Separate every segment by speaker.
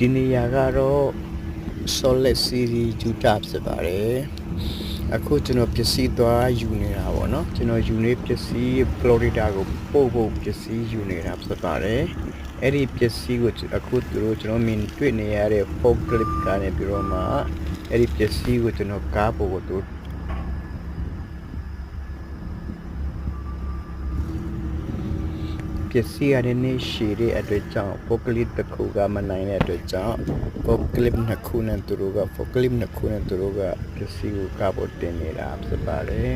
Speaker 1: ဒီနေရာကတော့ solid city Utah ဖြစ်ပါတယ်အခုကျွန်တော်ပစ္စည်းသွားယူနေတာပေါ့နော်ကျွန်တော်ယူနေပစ္စည်း Florida ကိုပို့ဖို့ပစ္စည်းယူနေတာဖြစ်ပါတယ်အဲ့ဒီပစ္စည်းကိုအခုသူတို့ကျွန်တော်မြင်တွေ့နေရတဲ့ forklift ကနေပြီးတော့မှအဲ့ဒီပစ္စည်းကိုကျွန်တော်ကားပေါ်ကိုသူ ပစ္စည်းရတဲ့နေရှည်တဲ့အတွက်ကြောင့် forklift တစ်ခုကမနိုင်တဲ့အတွက်ကြောင့် forklift နှစ်ခုနဲ့သူတို့က forklift နှစ်ခုနဲ့သူတို့ကပစ္စည်းကိုကားပေါ်တင်နေတာဖြစ်ပါတယ်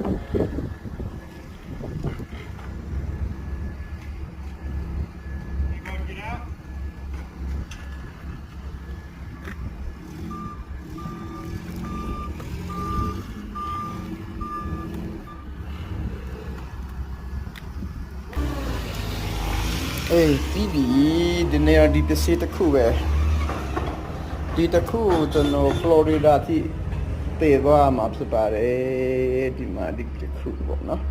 Speaker 1: အေးပြီးပြီဒီနေ့တော့ဒီပစ္စည်းတစ်ခုပဲဒီတစ်ခုကိုကျွန်တော် Florida ထိ တည်သွားမှာဖြစ်ပါတယ်ဒီမှာဒီတစ်ခုပေါ့နော်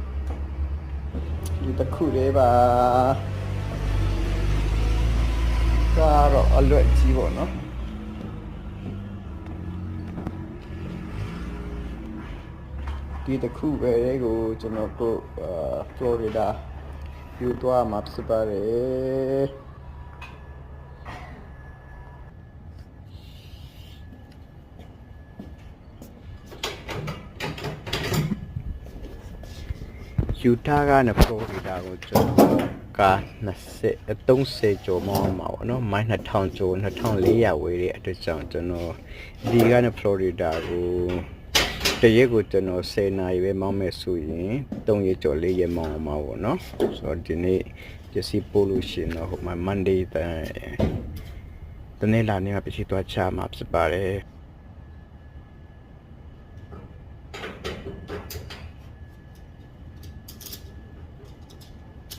Speaker 1: ဒီတစ်ခုလေးပါကတော့အလွတ်ကြီးပေါ့နော်ဒီတစ်ခုပဲကိုကျွန်တော်တို့အာ Florida ယူသွားမှာဖြစ်ပါတယ် ယူတာကနေဖလော်ရီဒါကိုကျွန်တော်ကာ20 30ကျော်မောင်းမှာပေါ့နော်မိုင်း2000ကျော်2400ဝေးတဲ့အတွက်ကြောင့်ကျွန်တော်ဒီကနေဖလော်ရီဒါကိုတရက်ကိုကျွန်တော်10နာရီပဲမောင်းမယ်ဆိုရင်3ရက်ကျော်4ရက်မောင်းအောင်ပါပေါ့နော်ဆိုတော့ဒီနေ့ပစ္စည်းပို့လို့ရှိရင်တော့ဟိုမှာ Monday တန်တနေ့လာနေမှာပစ္စည်းသွားချမှာဖြစ်ပါတယ်